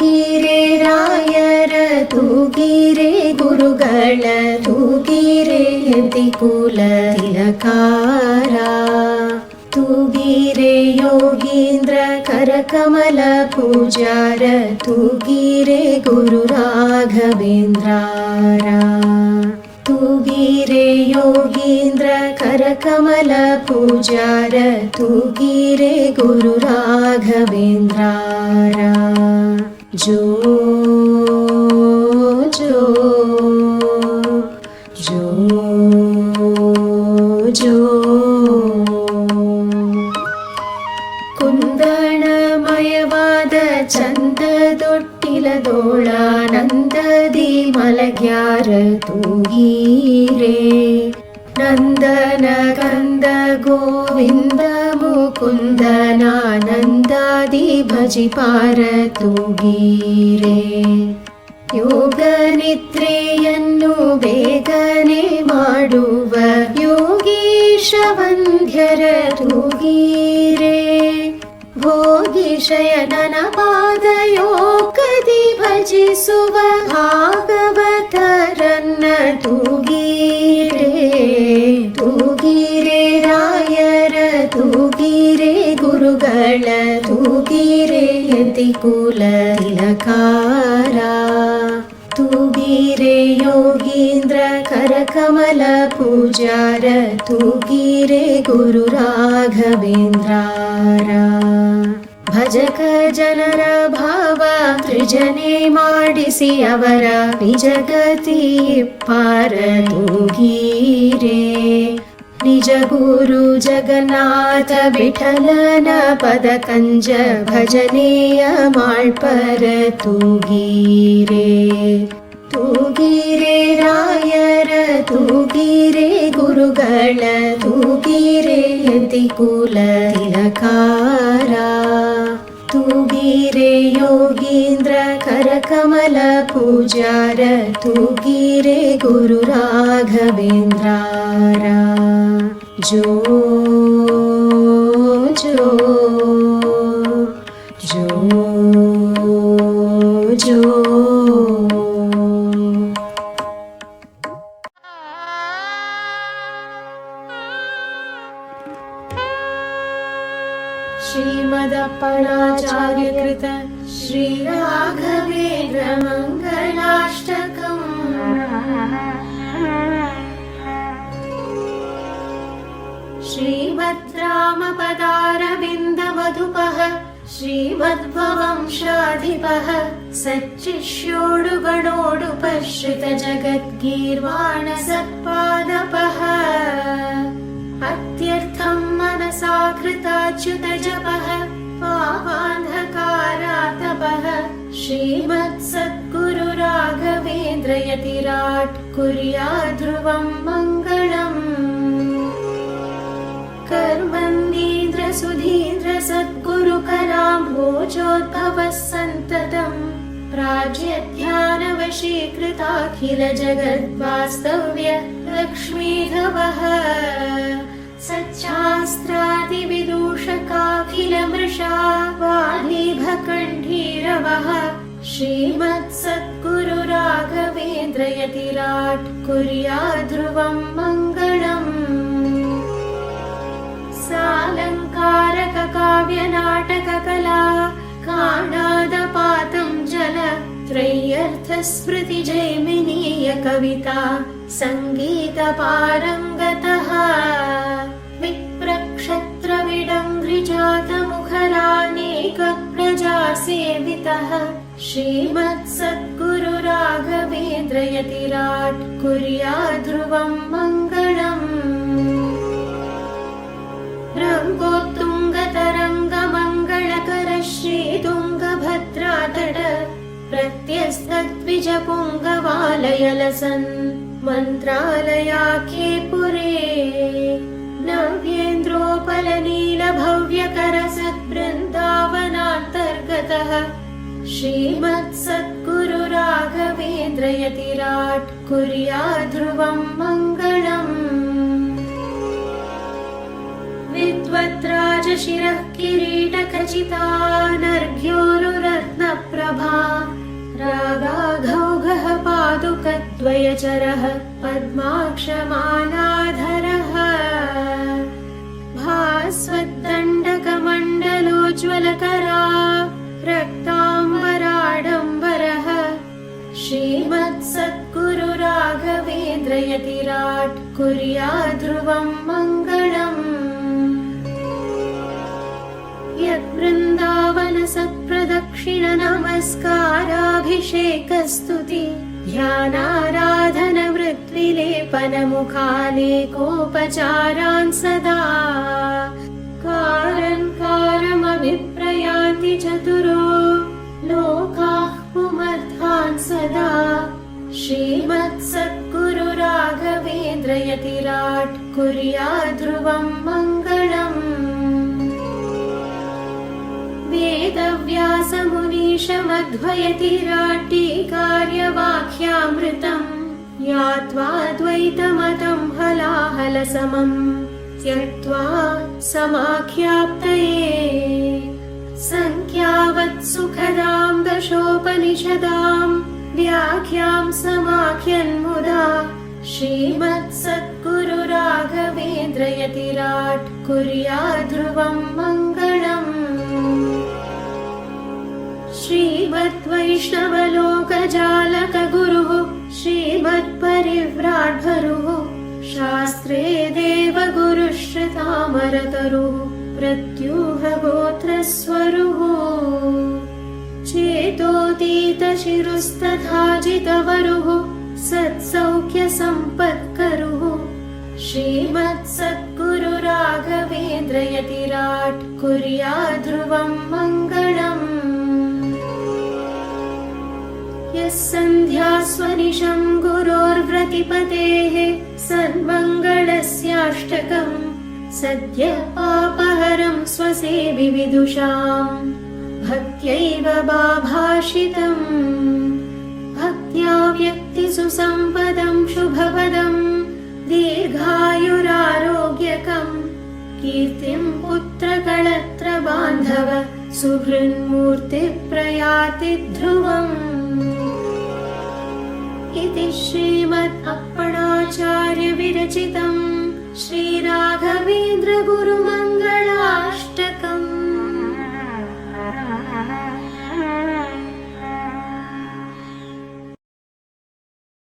गीरे रायर तु गीरे गुरुगण तु गिरेतिकुलिलकारा तु गीरे योगीन्द्र करकमलपूजार तु गीरे गुरुराघवेन्द्रारा गिरे योगीन्द्र करकमल पूजार तु गीरे गुरुराघवेन्द्रारो। जो जो जो जो। कुन्दणमयवाद चन्ददो ಚಂದದೊಟ್ಟಿಲದೋಳಾನಂದದಿ ಮಲಗ್ಯಾರ ತೂಗೀರೆ ನಂದನ ಕಂದ ಗೋವಿಂದ ಮುಕುಂದನಾನಂದಾದಿ ಭಜಿಪಾರ ತೂಗೀರೆ ಯೋಗ ನಿದ್ರೆಯನ್ನು ಬೇಗನೆ ಮಾಡುವ ಯೋಗೀಶ ವಂದ್ಯರ ತೂಗೀರೆ ಭೋಗಿ ಶಯನನ ಪಾದಯೋಗದಿ ಭಜಿಸುವ ಭಾಗವತರನ್ನ ತೂಗೀರೆ ತೂಗೀರೆ ರಾಯರ ತೂಗೀರೆ ಗುರುಗಳ ತೂಗೀರೆ ಯತಿಕುಲ ತಿಲಕಾರ ತೂಗೀರೆ ಯೋಗೀಂದ್ರ ಕರಕಮಲ ಪೂಜಾರ ತೂಗೀರೆ ಗುರು ರಾಘವೇಂದ್ರಾರ ಭಜಕ ಜನರ ಭಾವ ತ್ರಿಜನೆ ಮಾಡಿಸಿ ಅವರ ನಿಜಗತಿ ಪಾರ ತೂಗೀರೆ निज गुरुजगन्नाथ विठलनपदकञ्ज भजनेयमार्परतु गीरे तु तूगीरे रायरतु गीरे गुरुगण तु गिरे यन्ति तिलकारा गिरे योगीन्द्र कर कमल पूजार तु गीरे गुरुराघवेन्द्रारो जो जो जो। ಜೋ ಜೋ श्रीमदप्पणाचार्य कृत श्रीराघवेन्द्र श्रीमद् रामपदारविन्दमधुपः श्रीमद्भवंशाधिपः सच्चिष्योडुगणोडुपश्रितजगद्गीर्वाण सत्पादपः अत्यर्थं मनसा कृताच्युतजपः पापान्धकारातपः श्रीमत्सद्गुरु राघवेन्द्र यतिराट् कुर्या ध्रुवं मङ्गलम् कर्मन्दीन्द्र सुधीन्द्र सद्गुरु सन्ततम्। प्राज्यध्यानवशीकृताखिल जगद्वास्तव्य लक्ष्मीधवः सच्छास्त्रादिविदूषकाखिल मृषा वालीभकण्ठीरवः श्रीमत्सद्गुरु कुर्या ध्रुवं मङ्गलम्। सालङ्कारक काव्यनाटककला काणादपातं जल त्रय्यर्थस्मृति जैमिनीय कविता सङ्गीतपारङ्गतः विप्रक्षत्रविडङ्घ्रिजातमुखरानेक प्रजा सेवितः श्रीमत्सद्गुरु कुर्या ध्रुवं मङ्गलम्। रङ्गोत्तुङ्गतरङ्गमङ्गलकर श्रीतुङ्गभद्रातट प्रत्यस्तद्विजपुङ्गवालयलसन्। मन्त्रालयाख्ये पुरे व्यकरसद्वृन्तावनान्तर्गतः श्रीमत्सद्गुरुराघवेन्द्रयतिराट् कुर्या ध्रुवम् मङ्गलम् विद्वद्राजशिरः किरीटखचितानर्घ्योरुरत्नप्रभा रागाघौघः पादुकद्वयचरः पद्माक्षमानाधर भास्वद्दण्डकमण्डलोज्ज्वलकरा रक्ताम्बराडम्बरः। श्रीमत्सद्गुरु राघवेन्द्रयतिराट् कुर्या ध्रुवम् मङ्गलम्। यद्वृन्दावन सत्प्रदक्षिण नमस्काराभिषेकस्तुति ध्यानाराधन वृत्विलेपनमुखानेकोपचारान् सदा कारन्कारमभिप्रयान्ति चतुरो लोकाः पुमर्थान् सदा। श्रीमत्सद्गुरु राघवेन्द्रयतिराट् कुर्या ध्रुवम् मङ्गलम्। वेदव्यासमुनीशमध्वयतिराट्टीकार्यवाक्यामृतम् यात्वा द्वैतमतम् हलाहलसमम् त्यक्त्वा समाख्याप्तये सङ्ख्यावत् सुखदाम् दशोपनिषदाम् व्याख्याम् श्रीमत्सद्गुरु राघवेन्द्रयतिराट् कुर्या ध्रुवम् मङ्गलम्। श्रीमद्वैष्णवलोकजालकगुरुः श्रीमत्परिव्राट्भरुः शास्त्रे देवगुरुश्रुतामरतरुः प्रत्यूहगोत्रस्वरुः। चेतोतीतशिरुस्तथाजितवरुः सत्सौख्यसम्पत्करुः। श्रीमत्सद्गुरु राघवेन्द्रयतिराट् कुर्या ध्रुवम् मङ्गलम्। यः सन्ध्यास्वनिशम् गुरोर्व्रतिपतेः सन्मङ्गलस्याष्टकम् सद्य पापहरम् स्वसेवि विदुषाम् भक्त्यैव बाभाषितम्। भक्त्या व्यक्तिसुसम्पदम् शुभपदम् दीर्घायुरारोग्यकम् कीर्तिम् पुत्रकळत्र बान्धव सुहृन्मूर्तिः प्रयाति ध्रुवम् श्रीमद् अप्पणाचार्य विरचितम् श्रीराघवेन्द्र गुरुमङ्गलाष्टक